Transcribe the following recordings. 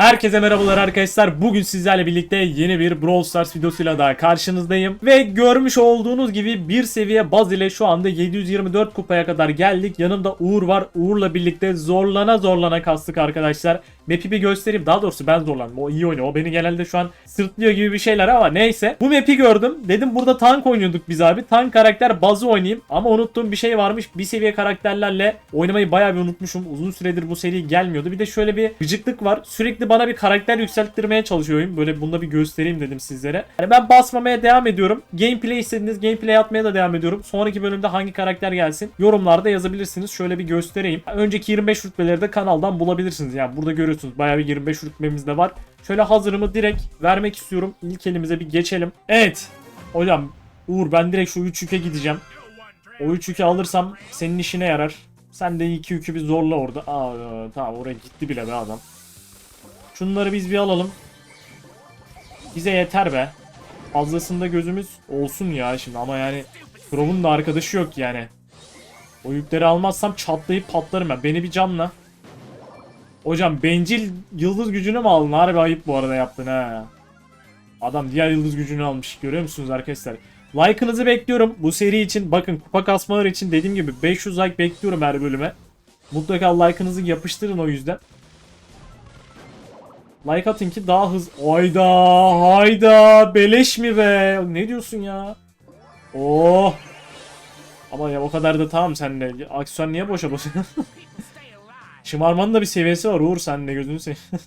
Herkese merhabalar arkadaşlar. Bugün sizlerle birlikte yeni bir Brawl Stars videosuyla daha karşınızdayım. Ve görmüş olduğunuz gibi bir seviye baz ile şu anda 724 kupaya kadar geldik. Yanımda Uğur var. Uğur'la birlikte zorlana zorlana kastık arkadaşlar. Map'i bir göstereyim. Daha doğrusu ben zorlandım. O iyi oynuyor. O beni genelde şu an sırtlıyor gibi bir şeyler ama neyse. Bu map'i gördüm. Dedim burada tank oynuyorduk biz abi. Tank karakter bazı oynayayım. Ama unuttuğum bir şey varmış. Bir seviye karakterlerle oynamayı bayağı bir unutmuşum. Uzun süredir bu seri gelmiyordu. Bir de şöyle bir gıcıklık var. Sürekli bana bir karakter yükselttirmeye çalışıyor oyun. Böyle bunu da bir göstereyim dedim sizlere. Yani ben basmamaya devam ediyorum. Gameplay istediğiniz gameplay atmaya da devam ediyorum. Sonraki bölümde hangi karakter gelsin yorumlarda yazabilirsiniz. Şöyle bir göstereyim. Önceki 25 rütbeleri de kanaldan bulabilirsiniz. Yani burada görüyorsunuz bayağı bir 25 rütbemiz de var. Şöyle hazırımı direkt vermek istiyorum. İlk elimize bir geçelim. Evet. Hocam Uğur ben direkt şu 3 yüke gideceğim. O 3 yükü alırsam senin işine yarar. Sen de 2 yükü bir zorla orada. Aa tamam oraya gitti bile be adam. Şunları biz bir alalım. Bize yeter be. Fazlasında gözümüz olsun ya şimdi ama yani Crow'un da arkadaşı yok yani. O yükleri almazsam çatlayıp patlarım ben. Beni bir camla. Hocam bencil yıldız gücünü mü aldın? Harbi ayıp bu arada yaptın ha. Adam diğer yıldız gücünü almış. Görüyor musunuz arkadaşlar? Like'ınızı bekliyorum bu seri için. Bakın kupa kasmaları için dediğim gibi 500 like bekliyorum her bölüme. Mutlaka like'ınızı yapıştırın o yüzden. Like atın ki daha hız... Hayda hayda beleş mi be? Ne diyorsun ya? Oh. Ama ya o kadar da tamam sen de. Aksiyon niye boşa boşa? Şımarmanın da bir seviyesi var Uğur sen de gözünü seveyim.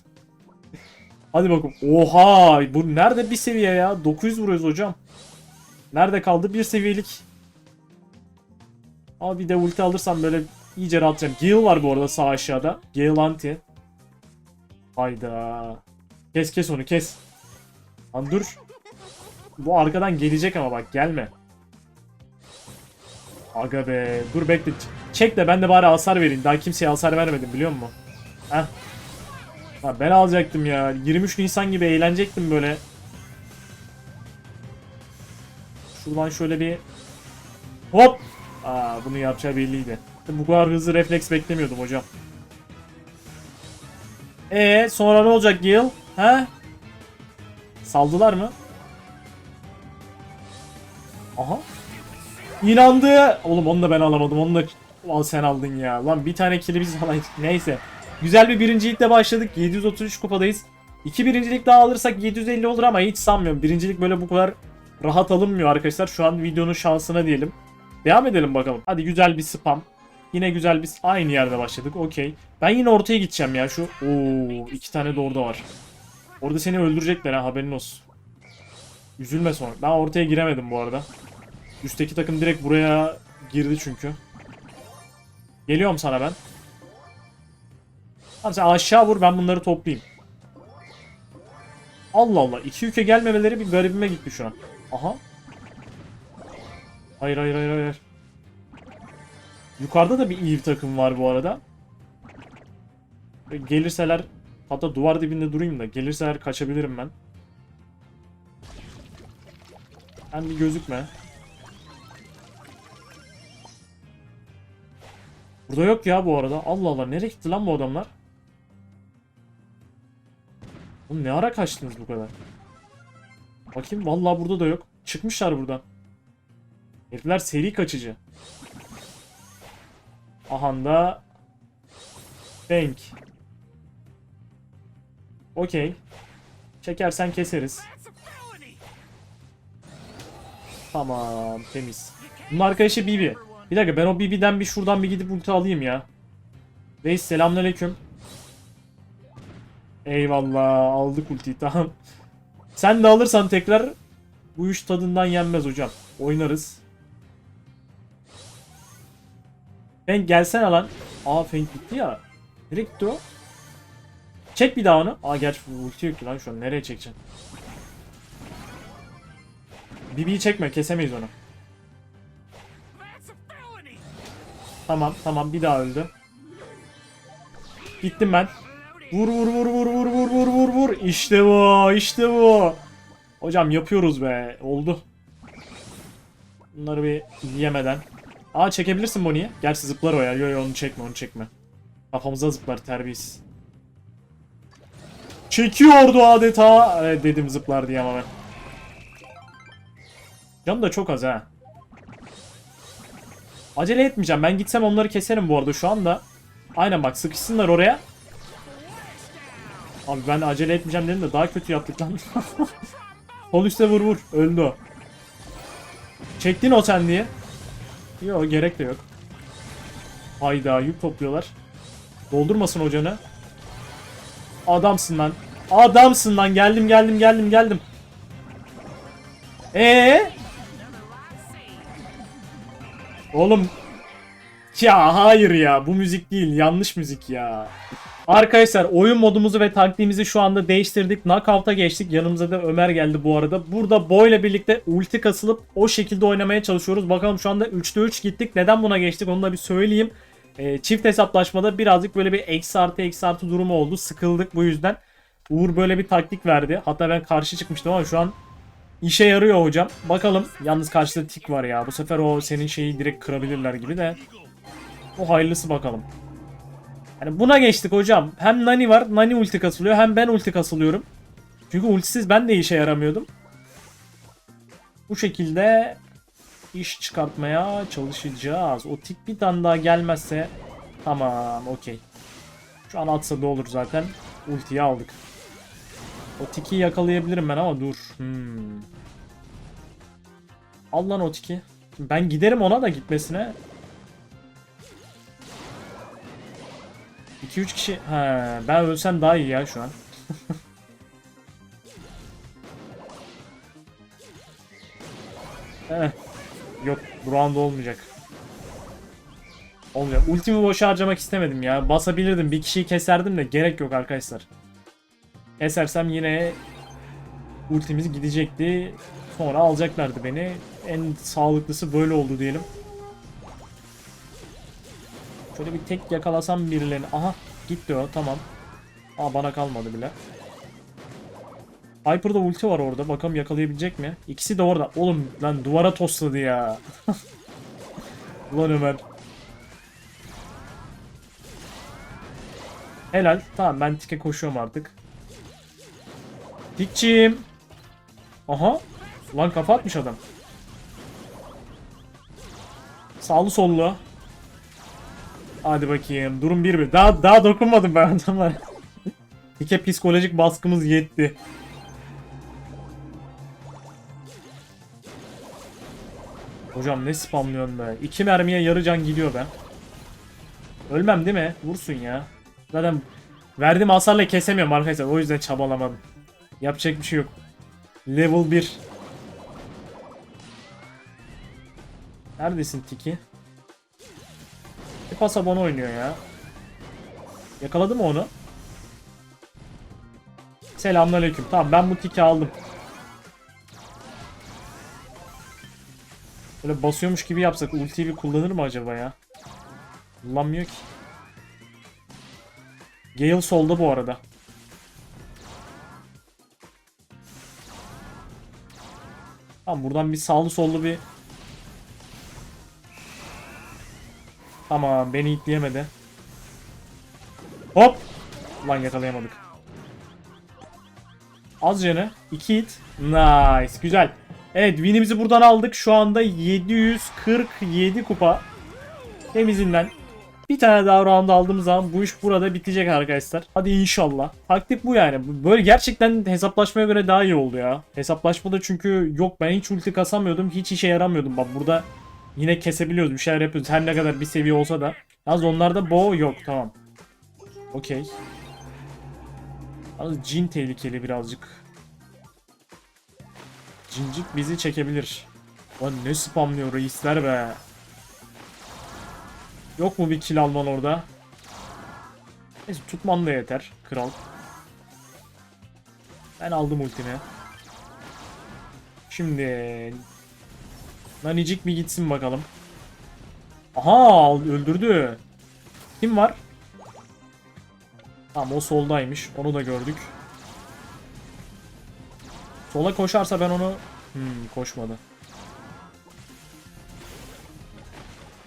Hadi bakalım. Oha! Bu nerede bir seviye ya? 900 vuruyoruz hocam. Nerede kaldı? Bir seviyelik. Ama bir de ulti alırsam böyle iyice rahatlayacağım. Gale var bu arada sağ aşağıda. Gale anti. Hayda. Kes kes onu kes. Lan dur. Bu arkadan gelecek ama bak gelme. Aga be. Dur bekle. Çek de ben de bari hasar vereyim. Daha kimseye hasar vermedim biliyor musun? Heh. Ha, ben alacaktım ya. 23 Nisan gibi eğlenecektim böyle. Şuradan şöyle bir hop. Aa bunu yapacağı belliydi. Bu kadar hızlı refleks beklemiyordum hocam. E sonra ne olacak Gil? He? Saldılar mı? Aha. İnandı. Oğlum onu da ben alamadım. Onu da Ulan sen aldın ya. Lan bir tane kili biz alaydık. Neyse. Güzel bir birincilikle başladık. 733 kupadayız. İki birincilik daha alırsak 750 olur ama hiç sanmıyorum. Birincilik böyle bu kadar rahat alınmıyor arkadaşlar. Şu an videonun şansına diyelim. Devam edelim bakalım. Hadi güzel bir spam. Yine güzel bir aynı yerde başladık. Okey. Ben yine ortaya gideceğim ya şu. Oo iki tane de orada var. Orada seni öldürecekler ha haberin olsun. Üzülme sonra. Ben ortaya giremedim bu arada. Üstteki takım direkt buraya girdi çünkü. Geliyorum sana ben. Tamam sen aşağı vur ben bunları toplayayım. Allah Allah. iki yüke gelmemeleri bir garibime gitti şu an. Aha. Hayır hayır hayır hayır. Yukarıda da bir iyi takım var bu arada. Gelirseler hatta duvar dibinde durayım da gelirseler kaçabilirim ben. Sen bir gözükme. Burada yok ya bu arada. Allah Allah nereye gitti lan bu adamlar? Oğlum ne ara kaçtınız bu kadar? Bakayım vallahi burada da yok. Çıkmışlar buradan. Herifler seri kaçıcı. Ahanda Bank. Okey. Çekersen keseriz. Tamam temiz. Bunun arkadaşı Bibi. Bir dakika ben o Bibi'den bir şuradan bir gidip ulti alayım ya. Reis selamünaleyküm. Eyvallah aldık ultiyi tamam. Sen de alırsan tekrar bu iş tadından yenmez hocam. Oynarız. Fenk gelsene lan. Aa Fenk gitti ya. Nereye gitti o? Çek bir daha onu. Aa gerçi ulti yok ki lan şu an. Nereye çekeceksin? Bibi'yi çekme kesemeyiz onu. Tamam tamam bir daha öldü. Gittim ben. Vur vur vur vur vur vur vur vur vur. İşte bu işte bu. Hocam yapıyoruz be. Oldu. Bunları bir yemeden. Aa çekebilirsin Bonnie'yi. Gerçi zıplar o ya. Yo yo onu çekme onu çekme. Kafamıza zıplar terbiyesiz. Çekiyordu adeta. Evet, dedim zıplar diye ama ben. Canım da çok az ha. Acele etmeyeceğim. Ben gitsem onları keserim bu arada şu anda. Aynen bak sıkışsınlar oraya. Abi ben acele etmeyeceğim dedim de daha kötü yaptık lan. Sol üstte vur vur. Öldü o. Çektin o sen diye. Yok gerek de yok. Hayda yük topluyorlar. Doldurmasın hocanı. Adamsın lan. Adamsın lan. Geldim geldim geldim geldim. Ee? Oğlum ya hayır ya bu müzik değil yanlış müzik ya. Arkadaşlar oyun modumuzu ve taktiğimizi şu anda değiştirdik. Knockout'a geçtik. Yanımıza da Ömer geldi bu arada. Burada Bo ile birlikte ulti kasılıp o şekilde oynamaya çalışıyoruz. Bakalım şu anda 3'te 3 gittik. Neden buna geçtik onu da bir söyleyeyim. Ee, çift hesaplaşmada birazcık böyle bir eksi artı eksi artı durumu oldu. Sıkıldık bu yüzden. Uğur böyle bir taktik verdi. Hatta ben karşı çıkmıştım ama şu an işe yarıyor hocam. Bakalım. Yalnız karşıda tik var ya. Bu sefer o senin şeyi direkt kırabilirler gibi de. O hayırlısı bakalım. Yani buna geçtik hocam. Hem Nani var. Nani ulti kasılıyor. Hem ben ulti kasılıyorum. Çünkü ultisiz ben de işe yaramıyordum. Bu şekilde iş çıkartmaya çalışacağız. O tik bir tane daha gelmezse tamam okey. Şu an atsa da olur zaten. Ultiyi aldık. O tiki yakalayabilirim ben ama dur. Hmm. Al lan o tiki. Ben giderim ona da gitmesine. 2-3 kişi. He, ben ölsem daha iyi ya şu an. eh. Yok bu round olmayacak. Olmayacak. Ultimi boşa harcamak istemedim ya. Basabilirdim. Bir kişiyi keserdim de gerek yok arkadaşlar. Kesersem yine ultimiz gidecekti. Sonra alacaklardı beni. En sağlıklısı böyle oldu diyelim. Şöyle bir tek yakalasam birilerini. Aha gitti o tamam. Aa bana kalmadı bile. Hyper'da ulti var orada. Bakalım yakalayabilecek mi? İkisi de orada. Oğlum lan duvara tosladı ya. Ulan Ömer. Helal. Tamam ben tike koşuyorum artık. Dikçim. Aha. Lan kafa atmış adam. Sağlı sollu. Hadi bakayım. Durum 1-1. Daha daha dokunmadım ben adamlar. Dike psikolojik baskımız yetti. Hocam ne spamlıyorsun be. İki mermiye yarı can gidiyor be. Ölmem değil mi? Vursun ya. Zaten verdiğim hasarla kesemiyorum arkadaşlar. O yüzden çabalamadım. Yapacak bir şey yok. Level 1. Neredesin Tiki? Bir pasabon oynuyor ya. Yakaladı mı onu? Selamünaleyküm. Tamam ben bu tiki aldım. Böyle basıyormuş gibi yapsak ultiyi bir kullanır mı acaba ya? Kullanmıyor ki. Gale solda bu arada. Tamam buradan bir sağlı sollu bir Tamam beni itleyemedi. Hop! Lan yakalayamadık. Az canı. 2 hit. Nice. Güzel. Evet winimizi buradan aldık. Şu anda 747 kupa. Temizinden. Bir tane daha round aldığımız zaman bu iş burada bitecek arkadaşlar. Hadi inşallah. Taktik bu yani. Böyle gerçekten hesaplaşmaya göre daha iyi oldu ya. Hesaplaşmada çünkü yok ben hiç ulti kasamıyordum. Hiç işe yaramıyordum. Bak burada yine kesebiliyoruz. Bir şeyler yapıyoruz. Her ne kadar bir seviye olsa da. Yalnız onlarda bow yok. Tamam. Okey. Yalnız cin tehlikeli birazcık. Cincik bizi çekebilir. Lan ne spamlıyor reisler be. Yok mu bir kill alman orada? Neyse tutman da yeter kral. Ben aldım ultimi. Şimdi Nanicik bir gitsin bakalım. Aha öldürdü. Kim var? Tamam o soldaymış. Onu da gördük. Sola koşarsa ben onu... Hmm, koşmadı.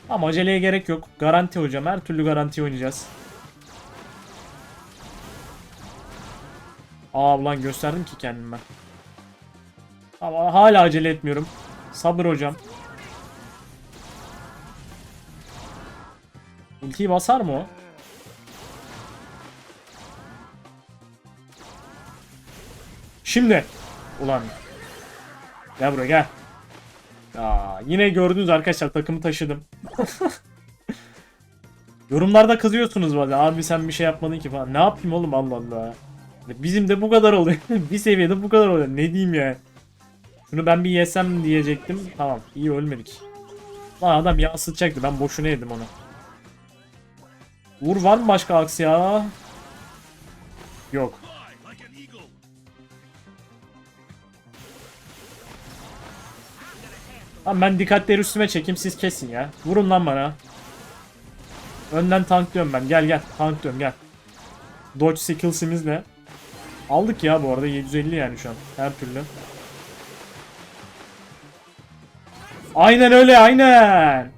Ama aceleye gerek yok. Garanti hocam. Her türlü garanti oynayacağız. Aa ulan gösterdim ki kendimi ben. Ama hala acele etmiyorum. Sabır hocam. Ultiyi basar mı o? Şimdi. Ulan. Gel buraya gel. Ya yine gördünüz arkadaşlar takımı taşıdım. Yorumlarda kızıyorsunuz bana. Abi sen bir şey yapmadın ki falan. Ne yapayım oğlum Allah Allah. Bizim de bu kadar oluyor. bir seviyede bu kadar oluyor. Ne diyeyim ya. Şunu ben bir yesem diyecektim. Tamam iyi ölmedik. Lan adam yağ sıçacaktı. Ben boşuna yedim onu. Uğur var mı başka aks ya? Yok. Tamam ben dikkatleri üstüme çekeyim siz kesin ya. Vurun lan bana. Önden tanklıyorum ben. Gel gel. Tanklıyorum gel. Dodge skillsimizle. Aldık ya bu arada 750 yani şu an. Her türlü. Aynen öyle aynen.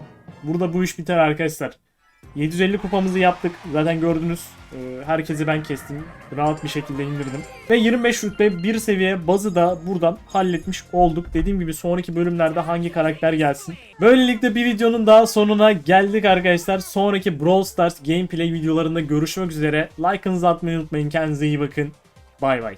Burada bu iş biter arkadaşlar. 750 kupamızı yaptık. Zaten gördünüz. Ee, herkesi ben kestim. Rahat bir şekilde indirdim. Ve 25 rütbe bir seviye bazı da buradan halletmiş olduk. Dediğim gibi sonraki bölümlerde hangi karakter gelsin. Böylelikle bir videonun daha sonuna geldik arkadaşlar. Sonraki Brawl Stars gameplay videolarında görüşmek üzere. Like'ınızı atmayı unutmayın. Kendinize iyi bakın. Bay bay.